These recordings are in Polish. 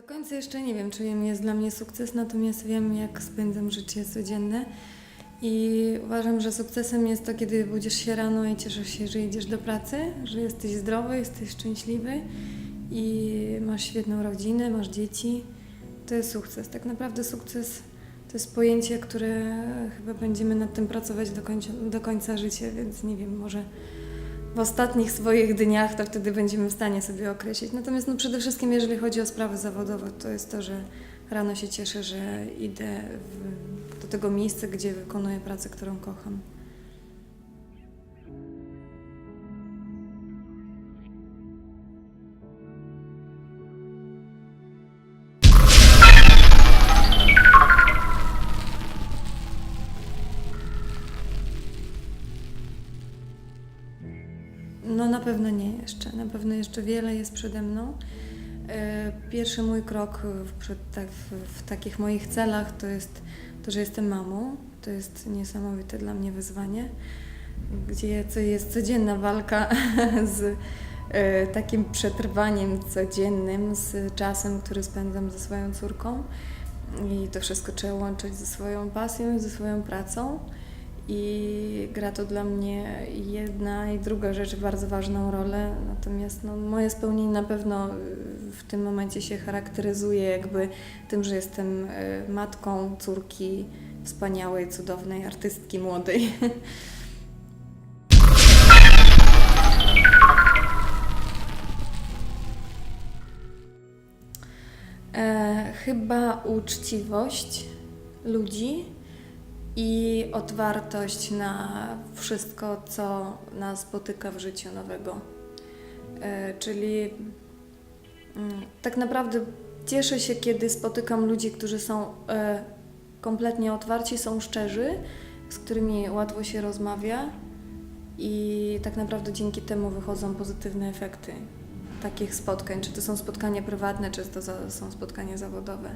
Do końca jeszcze nie wiem, czym jest dla mnie sukces, natomiast wiem, jak spędzam życie codzienne. I uważam, że sukcesem jest to, kiedy budzisz się rano i cieszysz się, że idziesz do pracy, że jesteś zdrowy, jesteś szczęśliwy i masz świetną rodzinę, masz dzieci. To jest sukces. Tak naprawdę sukces to jest pojęcie, które chyba będziemy nad tym pracować do końca, do końca życia, więc nie wiem, może w ostatnich swoich dniach, to wtedy będziemy w stanie sobie określić. Natomiast no przede wszystkim, jeżeli chodzi o sprawy zawodowe, to jest to, że rano się cieszę, że idę w, do tego miejsca, gdzie wykonuję pracę, którą kocham. Pewno jeszcze wiele jest przede mną. E, Pierwszy mój krok w, tak, w, takich moich celach to jest to, że jestem mamą. To jest niesamowite dla mnie wyzwanie, gdzie jest codzienna walka z e, takim przetrwaniem codziennym, z czasem, który spędzam ze swoją córką. I to wszystko trzeba łączyć ze swoją pasją i ze swoją pracą. I gra to dla mnie jedna i druga rzecz bardzo ważną rolę. Natomiast no, moje spełnienie na pewno y, w tym momencie się charakteryzuje jakby tym, że jestem y, matką córki wspaniałej, cudownej artystki młodej. E, chyba uczciwość ludzi i otwartość na wszystko, co nas spotyka w życiu nowego. E, czyli mm, tak naprawdę cieszę się, kiedy spotykam ludzi, którzy są e, kompletnie otwarci, są szczerzy, z którymi łatwo się rozmawia i tak naprawdę dzięki temu wychodzą pozytywne efekty takich spotkań. Czy to są spotkania prywatne, czy to są spotkania zawodowe.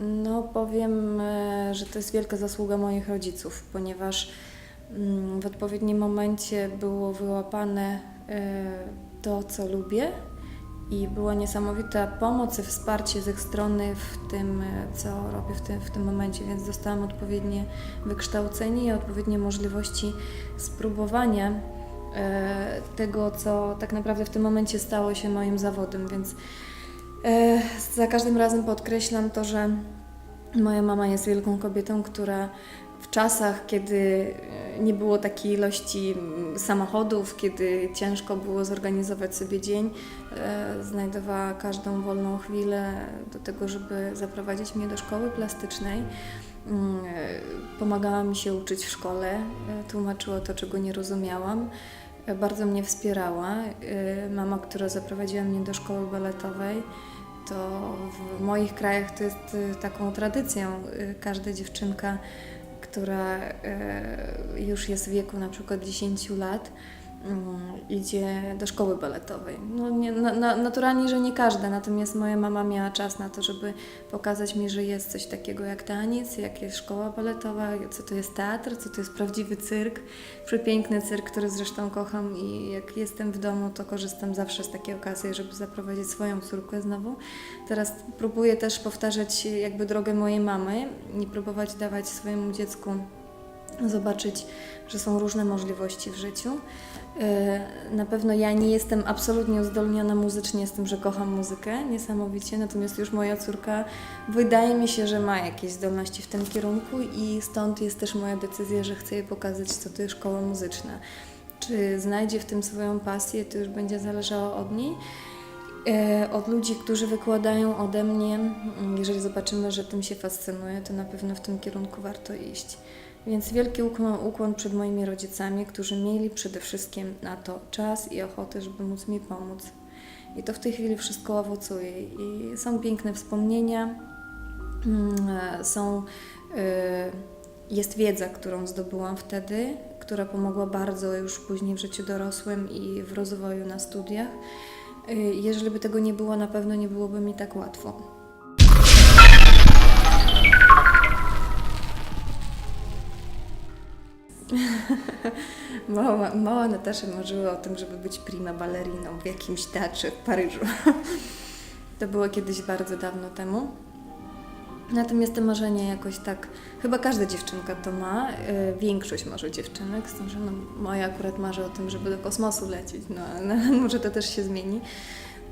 No, powiem, e, że to jest wielka zasługa moich rodziców, ponieważ mm, w odpowiednim momencie było wyłapane e, to, co lubię i była niesamowita pomoc i wsparcie z ich strony w tym, e, co robię w tym, w tym momencie, więc dostałam odpowiednie wykształcenie i odpowiednie możliwości spróbowania tego, co tak naprawdę w tym momencie stało się moim zawodem, więc Za każdym razem podkreślam to, że moja mama jest wielką kobietą, która w czasach, kiedy e, nie było takiej ilości samochodów, kiedy ciężko było zorganizować sobie dzień, e, znajdowała każdą wolną chwilę do tego, żeby zaprowadzić mnie do szkoły plastycznej. Mm, e, Pomagała mi się uczyć w szkole, e, tłumaczyła to, czego nie rozumiałam. E, Bardzo mnie wspierała. E, Mama, która zaprowadziła mnie do szkoły baletowej, to w moich krajach to jest y, taką tradycją. Y, Każda dziewczynka, która y, już jest w wieku na przykład 10 lat, idzie do szkoły baletowej. No, nie, na, na, naturalnie, że nie każda, natomiast moja mama miała czas na to, żeby pokazać mi, że jest coś takiego jak taniec, jak jest szkoła baletowa, co to jest teatr, co to jest prawdziwy cyrk, przepiękny cyrk, który zresztą kocham i jak jestem w domu, to korzystam zawsze z takiej okazji, żeby zaprowadzić swoją córkę znowu. Teraz próbuję też powtarzać jakby drogę mojej mamy i próbować dawać swojemu dziecku zobaczyć, że są różne możliwości w życiu. E, Na pewno ja nie jestem absolutnie uzdolniona muzycznie z tym, że kocham muzykę niesamowicie, natomiast już moja córka wydaje mi się, że ma jakieś zdolności w tym kierunku i stąd jest też moja decyzja, że chcę jej pokazać, co to jest szkoła muzyczna. Czy znajdzie w tym swoją pasję, to już będzie zależało od niej. E, Od ludzi, którzy wykładają ode mnie, jeżeli zobaczymy, że tym się fascynuje, to na pewno w tym kierunku warto iść. Więc wielki ukłon, ukłon przed moimi rodzicami, którzy mieli przede wszystkim na to czas i ochotę, żeby móc mi pomóc. I to w tej chwili wszystko owocuje. I są piękne wspomnienia, mm, e, są, e, jest wiedza, którą zdobyłam wtedy, która pomogła bardzo już później w życiu dorosłym i w rozwoju na studiach. E, Jeżeli by tego nie było, na pewno nie byłoby mi tak łatwo. Mała, mała Natasza marzyła o tym, żeby być prima baleriną w jakimś teatrze w Paryżu. To było kiedyś bardzo dawno temu. Natomiast te marzenia jakoś tak, chyba każda dziewczynka to ma, y, większość może dziewczynek, z tym, że no, moja akurat marzy o tym, żeby do kosmosu lecieć, no ale może to też się zmieni.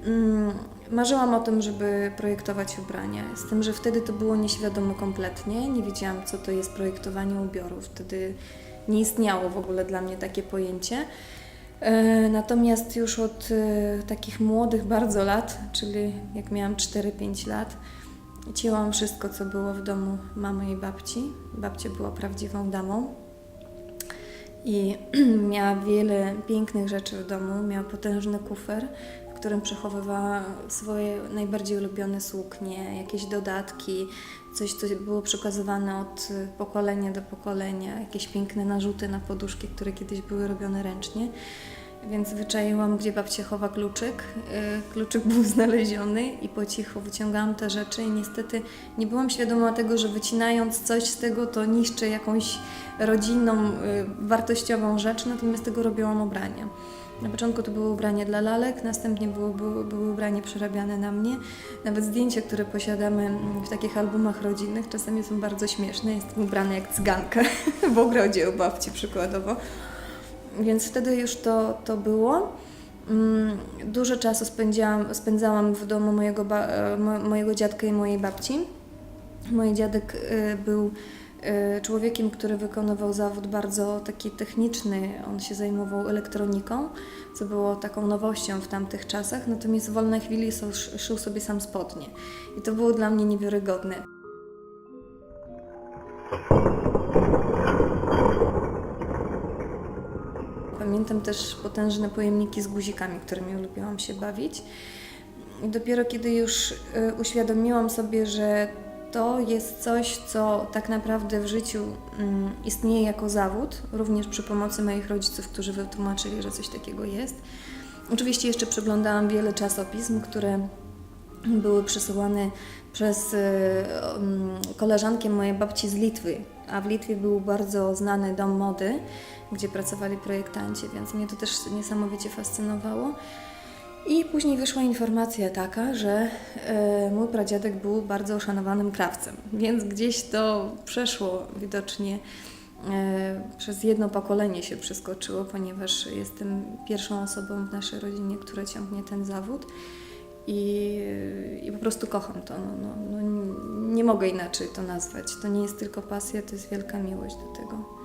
Mm, Marzyłam o tym, żeby projektować ubrania, z tym, że wtedy to było nieświadome kompletnie, nie wiedziałam co to jest projektowanie ubiorów, wtedy nie istniało w ogóle dla mnie takie pojęcie. E, Natomiast już od e, takich młodych bardzo lat, czyli jak miałam 4-5 lat, cięłam wszystko, co było w domu mamy i babci. Babcia była prawdziwą damą i miała wiele pięknych rzeczy w domu. Miała potężny kufer, w którym przechowywała swoje najbardziej ulubione suknie, jakieś dodatki, coś, co było przekazywane od e, pokolenia do pokolenia, jakieś piękne narzuty na poduszki, które kiedyś były robione ręcznie. Więc wyczaiłam, gdzie babcia chowa kluczyk. Yy, Kluczyk był znaleziony i po cichu wyciągałam te rzeczy i niestety nie byłam świadoma tego, że wycinając coś z tego, to niszczę jakąś rodzinną, yy, wartościową rzecz, natomiast tego robiłam ubrania. Na początku to były ubrania dla lalek, następnie były, były, były ubrania przerabiane na mnie. Nawet zdjęcia, które posiadamy w takich albumach rodzinnych, czasami są bardzo śmieszne. Jestem ubrana jak cyganka w ogrodzie u babci przykładowo. Więc wtedy już to, to było. Mm, Dużo czasu spędziłam, spędzałam w domu mojego, e, mo- mojego dziadka i mojej babci. Mój dziadek y, był człowiekiem, który wykonywał zawód bardzo taki techniczny. On się zajmował elektroniką, co było taką nowością w tamtych czasach. Natomiast w wolnej chwili sz- szył sobie sam spodnie. I to było dla mnie niewiarygodne. Pamiętam też potężne pojemniki z guzikami, którymi lubiłam się bawić. I dopiero kiedy już y, uświadomiłam sobie, że to jest coś, co tak naprawdę w życiu mm, istnieje jako zawód, również przy pomocy moich rodziców, którzy wytłumaczyli, że coś takiego jest. Oczywiście jeszcze przeglądałam wiele czasopism, które były przesyłane przez y, um, koleżankę mojej babci z Litwy, a w Litwie był bardzo znany dom mody, gdzie pracowali projektanci, więc mnie to też niesamowicie fascynowało. I później wyszła informacja taka, że e, mój pradziadek był bardzo uszanowanym krawcem, więc gdzieś to przeszło widocznie e, przez jedno pokolenie się przeskoczyło, ponieważ jestem pierwszą osobą w naszej rodzinie, która ciągnie ten zawód i, i po prostu kocham to. No, no, no, nie mogę inaczej to nazwać. To nie jest tylko pasja, to jest wielka miłość do tego.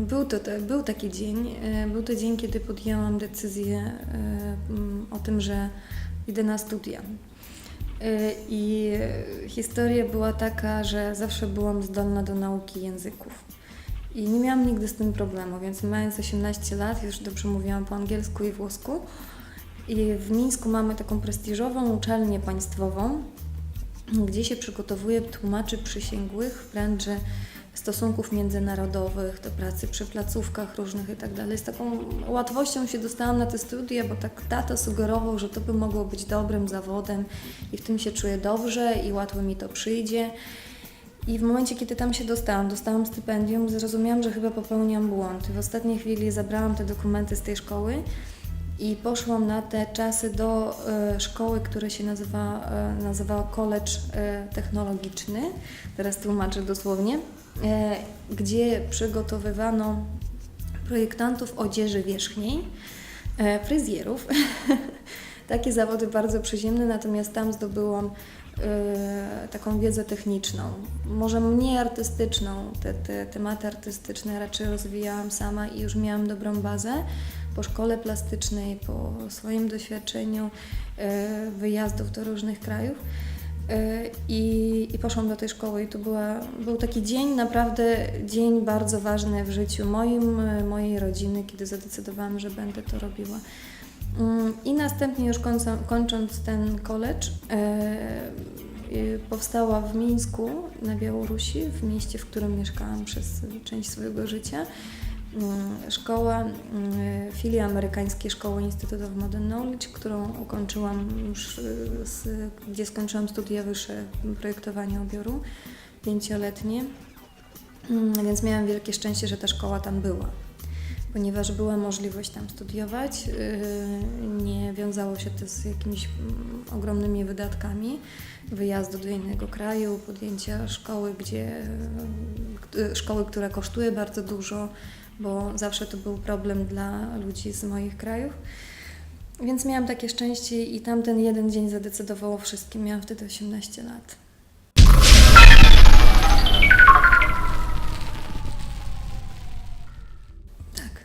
Był to, to, był taki dzień. e, Był to dzień, kiedy podjęłam decyzję e, mm, o tym, że idę na studia. E, I historia była taka, że zawsze byłam zdolna do nauki języków. I nie miałam nigdy z tym problemu, więc mając 18 lat już dobrze mówiłam po angielsku i włosku. I w Mińsku mamy taką prestiżową uczelnię państwową, gdzie się przygotowuje tłumaczy przysięgłych w branży stosunków międzynarodowych, do pracy przy placówkach różnych i tak. Z taką łatwością się dostałam na te studia, bo tak tata sugerował, że to by mogło być dobrym zawodem i w tym się czuję dobrze i łatwo mi to przyjdzie. I w momencie, kiedy tam się dostałam, dostałam stypendium, zrozumiałam, że chyba popełniam błąd. W ostatniej chwili zabrałam te dokumenty z tej szkoły i poszłam na te czasy do e, szkoły, która się nazywa, e, nazywała College e, Technologiczny, teraz tłumaczę dosłownie, gdzie przygotowywano projektantów odzieży wierzchniej, e, fryzjerów. Takie zawody bardzo przyziemne, natomiast tam zdobyłam e, taką wiedzę techniczną, może mniej artystyczną. Te, te tematy artystyczne raczej rozwijałam sama i już miałam dobrą bazę po szkole plastycznej, po swoim doświadczeniu e, wyjazdów do różnych krajów. E, I, I poszłam do tej szkoły i to była, był taki dzień, naprawdę dzień bardzo ważny w życiu moim, mojej rodziny, kiedy zadecydowałam, że będę to robiła. Mm, I następnie już kończąc ten college, e, y, powstała w Mińsku na Białorusi, w mieście, w którym mieszkałam przez część swojego życia. Y, Szkoła, y, filia amerykańskiej Szkoły Institute of Modern Knowledge, którą ukończyłam już, y, z, gdzie skończyłam studia wyższe projektowania ubioru, pięcioletnie. Mm, Więc miałam wielkie szczęście, że ta szkoła tam była, ponieważ była możliwość tam studiować. Nie wiązało się to z jakimiś mm, ogromnymi wydatkami wyjazdu do innego kraju, podjęcia szkoły, gdzie, szkoły, która kosztuje bardzo dużo, bo zawsze to był problem dla ludzi z moich krajów. Więc miałam takie szczęście i tamten jeden dzień zadecydował o wszystkim. Miałam wtedy 18 lat. Tak.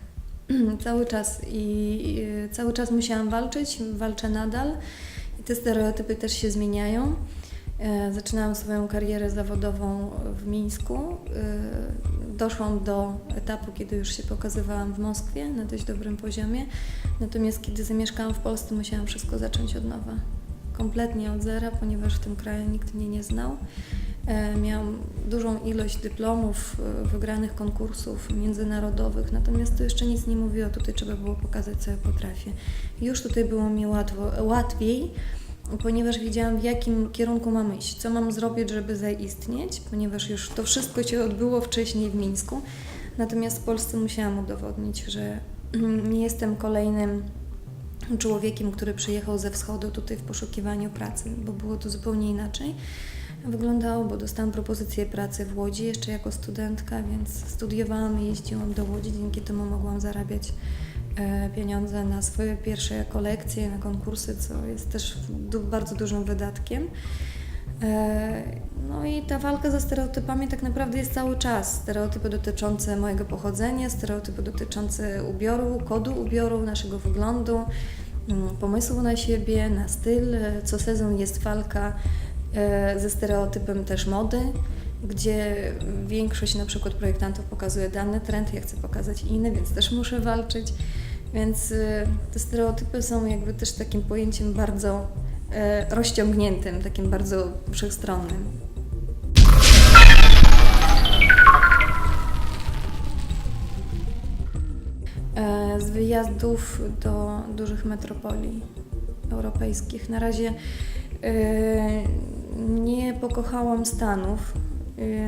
Cały czas i cały czas musiałam walczyć, walczę nadal i te stereotypy też się zmieniają. E, Zaczynałam swoją karierę zawodową w Mińsku. E, Doszłam do etapu, kiedy już się pokazywałam w Moskwie na dość dobrym poziomie. Natomiast kiedy zamieszkałam w Polsce, musiałam wszystko zacząć od nowa. Kompletnie od zera, ponieważ w tym kraju nikt mnie nie znał. E, Miałam dużą ilość dyplomów, wygranych konkursów międzynarodowych, natomiast to jeszcze nic nie mówiło. Tutaj trzeba było pokazać, co ja potrafię. Już tutaj było mi łatwo, łatwiej, ponieważ wiedziałam, w jakim kierunku mam iść, co mam zrobić, żeby zaistnieć, ponieważ już to wszystko się odbyło wcześniej w Mińsku. Natomiast w Polsce musiałam udowodnić, że nie jestem kolejnym człowiekiem, który przyjechał ze wschodu tutaj w poszukiwaniu pracy, bo było to zupełnie inaczej wyglądało, bo dostałam propozycję pracy w Łodzi jeszcze jako studentka, więc studiowałam i jeździłam do Łodzi, dzięki temu mogłam zarabiać pieniądze na swoje pierwsze kolekcje, na konkursy, co jest też bardzo dużym wydatkiem. E, No i ta walka ze stereotypami tak naprawdę jest cały czas. Stereotypy dotyczące mojego pochodzenia, stereotypy dotyczące ubioru, kodu ubioru, naszego wyglądu, mm, pomysłu na siebie, na styl. E, Co sezon jest walka e, ze stereotypem też mody, gdzie większość na przykład projektantów pokazuje dany trend, ja chcę pokazać inny, więc też muszę walczyć. Więc e, te stereotypy są jakby też takim pojęciem bardzo e, rozciągniętym, takim bardzo wszechstronnym. E, Z wyjazdów do dużych metropolii europejskich. Na razie e, nie pokochałam Stanów.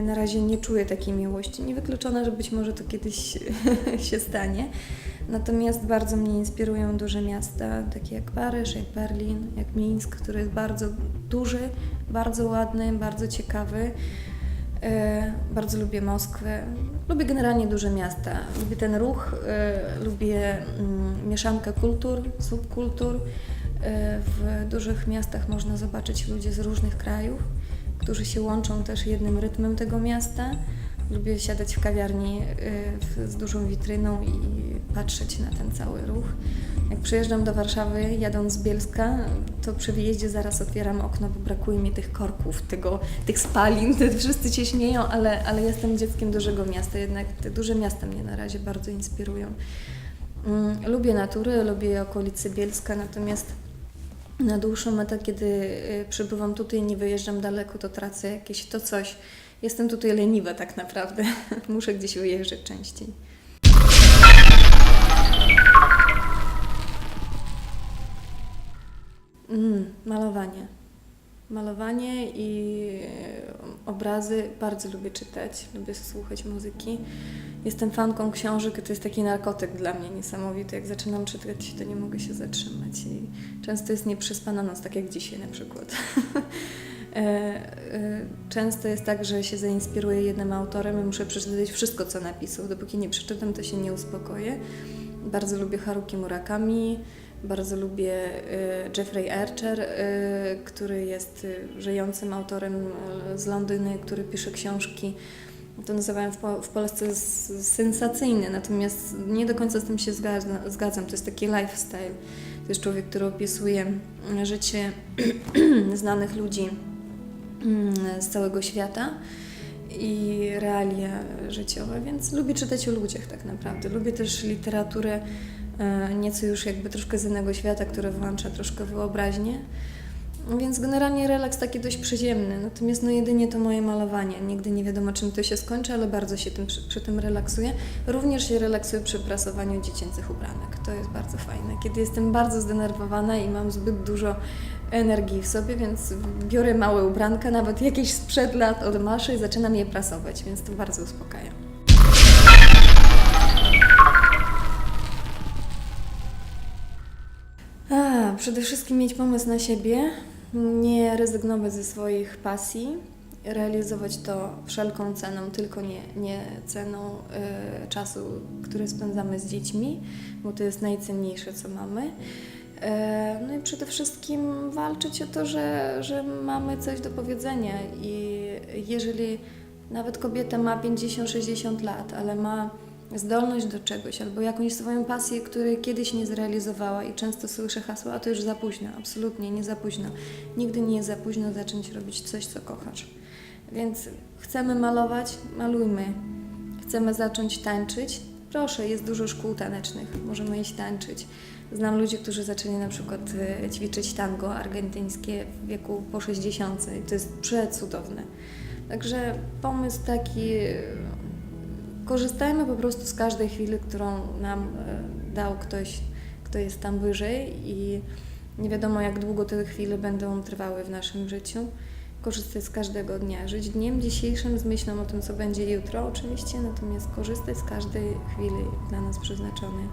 Na razie nie czuję takiej miłości. Niewykluczone, że być może to kiedyś się stanie. Natomiast bardzo mnie inspirują duże miasta, takie jak Paryż, jak Berlin, jak Mińsk, który jest bardzo duży, bardzo ładny, bardzo ciekawy. E, Bardzo lubię Moskwę. Lubię generalnie duże miasta. Lubię ten ruch, e, lubię mm, mieszankę kultur, subkultur. E, W dużych miastach można zobaczyć ludzi z różnych krajów, którzy się łączą też jednym rytmem tego miasta. Lubię siadać w kawiarni z dużą witryną i patrzeć na ten cały ruch. Jak przyjeżdżam do Warszawy, jadąc z Bielska, to przy wyjeździe zaraz otwieram okno, bo brakuje mi tych korków, tego, tych spalin. Wszyscy się śmieją, ale, ale jestem dzieckiem dużego miasta, jednak te duże miasta mnie na razie bardzo inspirują. Mm, Lubię natury, lubię okolice Bielska, natomiast na dłuższą metę, kiedy y, przybywam tutaj, nie wyjeżdżam daleko, to tracę jakieś to coś. Jestem tutaj leniwa tak naprawdę. Muszę gdzieś wyjeżdżać częściej. Mm, malowanie. Malowanie i e, obrazy bardzo lubię czytać, lubię słuchać muzyki. Jestem fanką książek, to jest taki narkotyk dla mnie niesamowity. Jak zaczynam czytać, to nie mogę się zatrzymać i często jest nieprzespana noc, tak jak dzisiaj na przykład. E, e, Często jest tak, że się zainspiruję jednym autorem i muszę przeczytać wszystko, co napisał. Dopóki nie przeczytam, to się nie uspokoję. Bardzo lubię Haruki Murakami, bardzo lubię e, Jeffrey Archer, e, który jest e, żyjącym autorem z Londynu, który pisze książki. To nazywałem w, po, w Polsce s- sensacyjne, natomiast nie do końca z tym się zgadza, zgadzam. To jest taki lifestyle. To jest człowiek, który opisuje życie znanych ludzi mm, z całego świata i realia życiowe, więc lubię czytać o ludziach tak naprawdę. Lubię też literaturę nieco już jakby troszkę z innego świata, która włącza troszkę wyobraźnię. Więc generalnie relaks taki dość przyziemny, natomiast no jedynie to moje malowanie. Nigdy nie wiadomo czym to się skończy, ale bardzo się tym, przy, przy tym relaksuję. Również się relaksuję przy prasowaniu dziecięcych ubranek. To jest bardzo fajne. Kiedy jestem bardzo zdenerwowana i mam zbyt dużo energii w sobie, więc biorę małe ubranka, nawet jakieś sprzed lat od Maszy i zaczynam je prasować, więc to bardzo uspokaja. A, przede wszystkim mieć pomysł na siebie, nie rezygnować ze swoich pasji, realizować to wszelką ceną, tylko nie, nie ceną y, czasu, który spędzamy z dziećmi, bo to jest najcenniejsze, co mamy. E, No i przede wszystkim walczyć o to, że, że mamy coś do powiedzenia i jeżeli nawet kobieta ma 50-60 lat, ale ma zdolność do czegoś albo jakąś swoją pasję, której kiedyś nie zrealizowała i często słyszę hasło, a to już za późno. Absolutnie nie za późno. Nigdy nie jest za późno zacząć robić coś, co kochasz. Więc chcemy malować, malujmy. Chcemy zacząć tańczyć, proszę, jest dużo szkół tanecznych, możemy iść tańczyć. Znam ludzi, którzy zaczęli na przykład e, ćwiczyć tango argentyńskie w wieku po 60 i to jest przecudowne. Także pomysł taki, e, korzystajmy po prostu z każdej chwili, którą nam e, dał ktoś, kto jest tam wyżej i nie wiadomo jak długo te chwile będą trwały w naszym życiu. Korzystać z każdego dnia, żyć dniem dzisiejszym z myślą o tym, co będzie jutro oczywiście, natomiast korzystać z każdej chwili dla nas przeznaczonej.